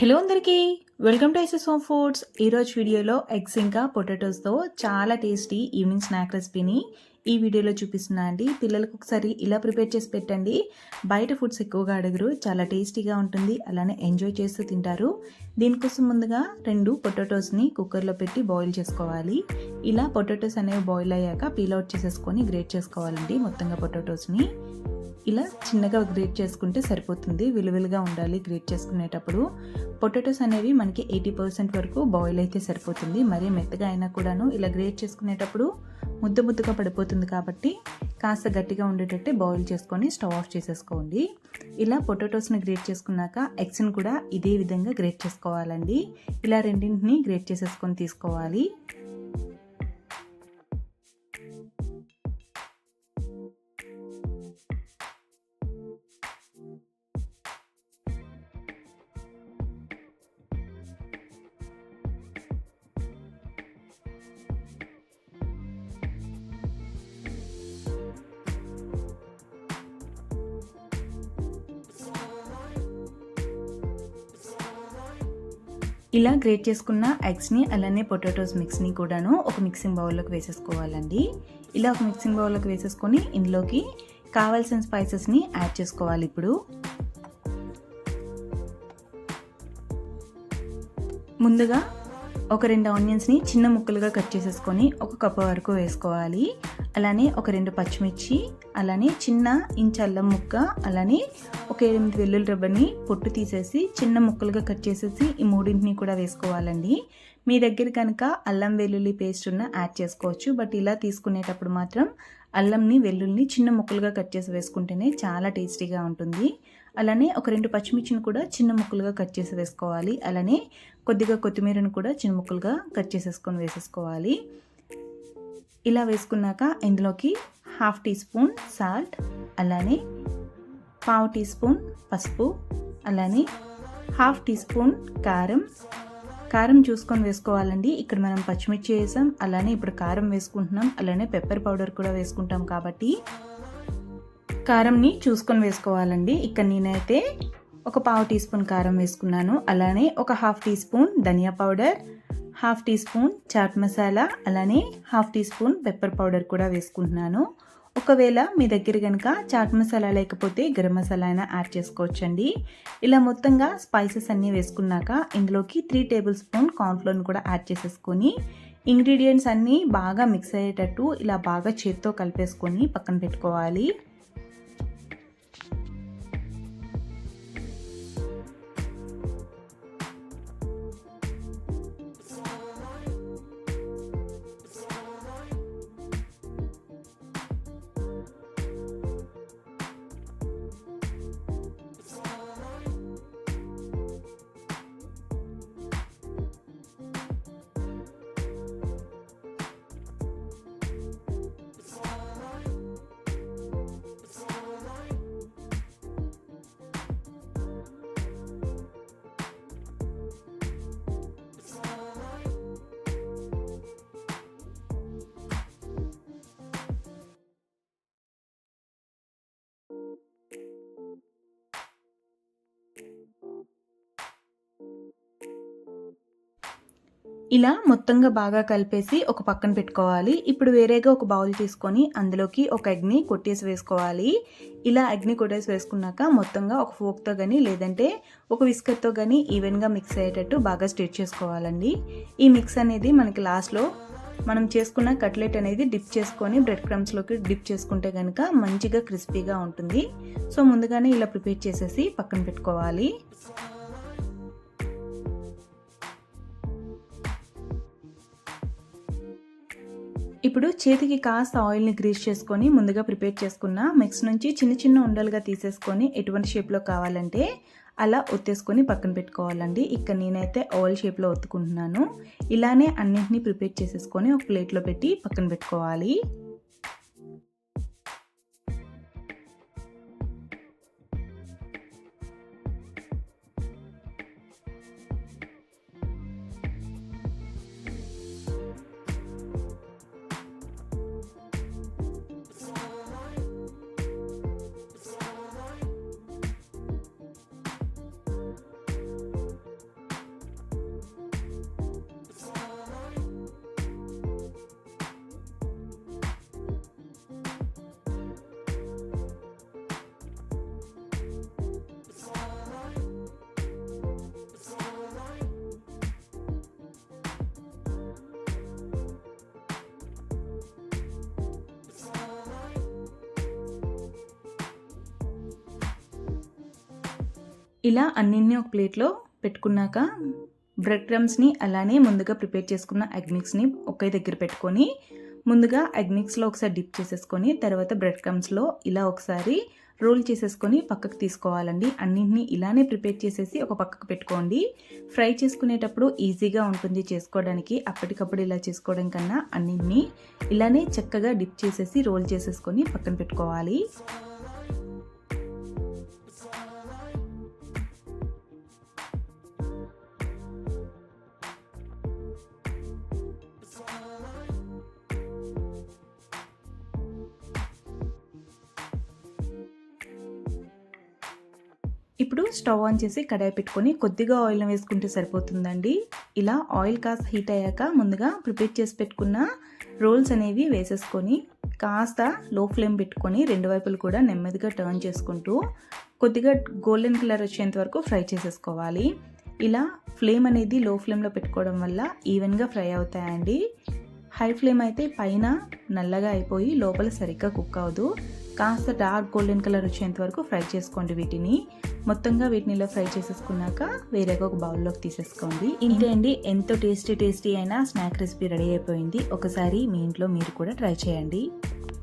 Hello అందరికీ welcome to ices home foods. ఈరోజు వీడియోలో ఎగ్స్ ఇంకా పొటాటోస్తో చాలా టేస్టీ ఈవినింగ్ స్నాక్ రెసిపీని ఈ వీడియోలో చూపిస్తున్నా అండి. పిల్లలకు ఒకసారి ఇలా ప్రిపేర్ చేసి పెట్టండి. బయట ఫుడ్స్ ఎక్కువగా అడగరు చాలా టేస్టీగా ఉంటుంది అలానే ఎంజాయ్ చేస్తూ తింటారు. దీనికోసం ముందుగా రెండు పొటాటోస్ని కుక్కర్లో పెట్టి బాయిల్ చేసుకోవాలి. ఇలా పొటాటోస్ అనేవి బాయిల్ అయ్యాక పీల్ అవుట్ చేసేసుకొని గ్రేట్ చేసుకోవాలండి మొత్తంగా పొటాటోస్ని. ఇలా చిన్నగా గ్రేట్ చేసుకుంటే సరిపోతుంది. విలువలుగా ఉండాలి గ్రేట్ చేసుకునేటప్పుడు. పొటాటోస్ అనేవి మనకి ఎయిటీ పర్సెంట్ వరకు బాయిల్ అయితే సరిపోతుంది. మరీ మెత్తగా అయినా కూడాను ఇలా గ్రేట్ చేసుకునేటప్పుడు ముద్ద ముద్దగా పడిపోతుంది కాబట్టి కాస్త గట్టిగా ఉండేటట్టే బాయిల్ చేసుకొని స్టవ్ ఆఫ్ చేసేసుకోండి. ఇలా పొటాటోస్ని గ్రేట్ చేసుకున్నాక ఎగ్స్ని కూడా ఇదే విధంగా గ్రేట్ చేసుకోవాలండి. ఇలా రెండింటిని గ్రేట్ చేసేసుకొని తీసుకోవాలి. ఇలా గ్రేట్ చేసుకున్న ఎగ్స్ని అలానే పొటాటోస్ మిక్స్ని కూడాను ఒక మిక్సింగ్ బౌల్లోకి వేసేసుకోవాలండి. ఇలా ఒక మిక్సింగ్ బౌల్లోకి వేసేసుకొని ఇందులోకి కావాల్సిన స్పైసెస్ని యాడ్ చేసుకోవాలి ఇప్పుడు. ముందుగా ఒక రెండు ఆనియన్స్ని చిన్న ముక్కలుగా కట్ చేసేసుకొని ఒక కప్పు వరకు వేసుకోవాలి. అలానే ఒక రెండు పచ్చిమిర్చి అలానే చిన్న ఇంచ్ అల్లం ముక్క అలానే ఒక ఎనిమిది వెల్లుల్లి రవ్వని పొట్టు తీసేసి చిన్న ముక్కలుగా కట్ చేసేసి ఈ మూడింటిని కూడా వేసుకోవాలండి. మీ దగ్గర కనుక అల్లం వెల్లుల్లి పేస్ట్ ఉన్న యాడ్ చేసుకోవచ్చు. బట్ ఇలా తీసుకునేటప్పుడు మాత్రం అల్లంని వెల్లుల్ని చిన్న ముక్కలుగా కట్ చేసి వేసుకుంటేనే చాలా టేస్టీగా ఉంటుంది. అలానే ఒక రెండు పచ్చిమిర్చిని కూడా చిన్న ముక్కలుగా కట్ చేసి వేసుకోవాలి. అలానే కొద్దిగా కొత్తిమీరను కూడా చిన్న ముక్కలుగా కట్ చేసేసుకొని వేసేసుకోవాలి. ఇలా వేసుకున్నాక ఇందులోకి హాఫ్ టీ స్పూన్ సాల్ట్ అలానే పావు టీ స్పూన్ పసుపు అలానే హాఫ్ టీ స్పూన్ కారం. కారం చూసుకొని వేసుకోవాలండి. ఇక్కడ మనం పచ్చిమిర్చి వేసాం అలానే ఇప్పుడు కారం వేసుకుంటున్నాం అలానే పెప్పర్ పౌడర్ కూడా వేసుకుంటాం కాబట్టి కారంని చూసుకొని వేసుకోవాలండి. ఇక్కడ నేనైతే ఒక పావు టీ స్పూన్ కారం వేసుకున్నాను అలానే ఒక హాఫ్ టీ స్పూన్ ధనియా powder half teaspoon chaat masala అలానే half teaspoon pepper powder కూడా వేసుకుంటున్నాను. ఒకవేళ మీ దగ్గర కనుక చాట్ మసాలా లేకపోతే గరం మసాలా అయినా యాడ్ చేసుకోవచ్చండి. ఇలా మొత్తంగా స్పైసెస్ అన్నీ వేసుకున్నాక ఇందులోకి త్రీ టేబుల్ స్పూన్ కార్న్ఫ్లోర్ని కూడా యాడ్ చేసేసుకొని ఇంగ్రీడియంట్స్ అన్నీ బాగా మిక్స్ అయ్యేటట్టు ఇలా బాగా చేత్తో కలిపేసుకొని పక్కన పెట్టుకోవాలి. ఇలా మొత్తంగా బాగా కలిపేసి ఒక పక్కన పెట్టుకోవాలి. ఇప్పుడు వేరేగా ఒక బౌల్ తీసుకొని అందులోకి ఒక అగ్ని కొట్టేసి వేసుకోవాలి. ఇలా అగ్ని కొట్టేసి వేసుకున్నాక మొత్తంగా ఒక ఫోక్తో కానీ లేదంటే ఒక విస్కర్తో కానీ ఈవెన్గా మిక్స్ అయ్యేటట్టు బాగా స్టిచ్ చేసుకోవాలండి. ఈ మిక్స్ అనేది మనకి లాస్ట్లో మనం చేసుకున్న కట్లెట్ అనేది డిప్ చేసుకొని బ్రెడ్ క్రమ్స్లోకి డిప్ చేసుకుంటే కనుక మంచిగా క్రిస్పీగా ఉంటుంది. సో ముందుగానే ఇలా ప్రిపేర్ చేసేసి పక్కన పెట్టుకోవాలి. ఇప్పుడు చేతికి కాస్త ఆయిల్ని గ్రీస్ చేసుకొని ముందుగా ప్రిపేర్ చేసుకున్న మిక్స్ నుంచి చిన్న చిన్న ఉండలుగా తీసేసుకొని ఎటువంటి షేప్లో కావాలంటే అలా ఒత్తేసుకొని పక్కన పెట్టుకోవాలండి. ఇక్కడ నేనైతే ఆయిల్ షేప్లో ఒత్తుకుంటున్నాను. ఇలానే అన్నింటినీ ప్రిపేర్ చేసేసుకొని ఒక ప్లేట్లో పెట్టి పక్కన పెట్టుకోవాలి. ఇలా అన్నింటినీ ఒక ప్లేట్లో పెట్టుకున్నాక బ్రెడ్ క్రమ్స్ని అలానే ముందుగా ప్రిపేర్ చేసుకున్న అగ్నిక్స్ని ఒకే దగ్గర పెట్టుకొని ముందుగా అగ్నిక్స్లో ఒకసారి డిప్ చేసేసుకొని తర్వాత బ్రెడ్ క్రమ్స్లో ఇలా ఒకసారి రోల్ చేసేసుకొని పక్కకు తీసుకోవాలండి. అన్నింటినీ ఇలానే ప్రిపేర్ చేసేసి ఒక పక్కకు పెట్టుకోండి. ఫ్రై చేసుకునేటప్పుడు ఈజీగా ఉంటుంది చేసుకోవడానికి. అప్పటికప్పుడు ఇలా చేసుకోవడం కన్నా అన్నింటినీ ఇలానే చక్కగా డిప్ చేసేసి రోల్ చేసేసుకొని పక్కన పెట్టుకోవాలి. ఇప్పుడు స్టవ్ ఆన్ చేసి కడాయి పెట్టుకొని కొద్దిగా ఆయిల్ వేసుకుంటే సరిపోతుందండి. ఇలా ఆయిల్ కాస్త హీట్ అయ్యాక ముందుగా ప్రిపేర్ చేసి పెట్టుకున్న రోల్స్ అనేవి వేసేసుకొని కాస్త లో ఫ్లేమ్ పెట్టుకొని రెండు వైపులు కూడా నెమ్మదిగా టర్న్ చేసుకుంటూ కొద్దిగా గోల్డెన్ కలర్ వచ్చేంత వరకు ఫ్రై చేసేసుకోవాలి. ఇలా ఫ్లేమ్ అనేది లో ఫ్లేమ్లో పెట్టుకోవడం వల్ల ఈవెన్గా ఫ్రై అవుతాయండి. హై ఫ్లేమ్ అయితే పైన నల్లగా అయిపోయి లోపల సరిగ్గా కుక్ అవ్వదు. కాస్త డార్క్ గోల్డెన్ కలర్ వచ్చేంత వరకు ఫ్రై చేసుకోండి వీటిని. మొత్తంగా వీటిని ఇలా ఫ్రై చేసేసుకున్నాక వేరేగా ఒక బౌల్లోకి తీసేసుకోండి. ఇంతే అండి. ఎంతో టేస్టీ టేస్టీ అయిన స్నాక్ రెసిపీ రెడీ అయిపోయింది. ఒకసారి మీ ఇంట్లో మీరు కూడా ట్రై చేయండి.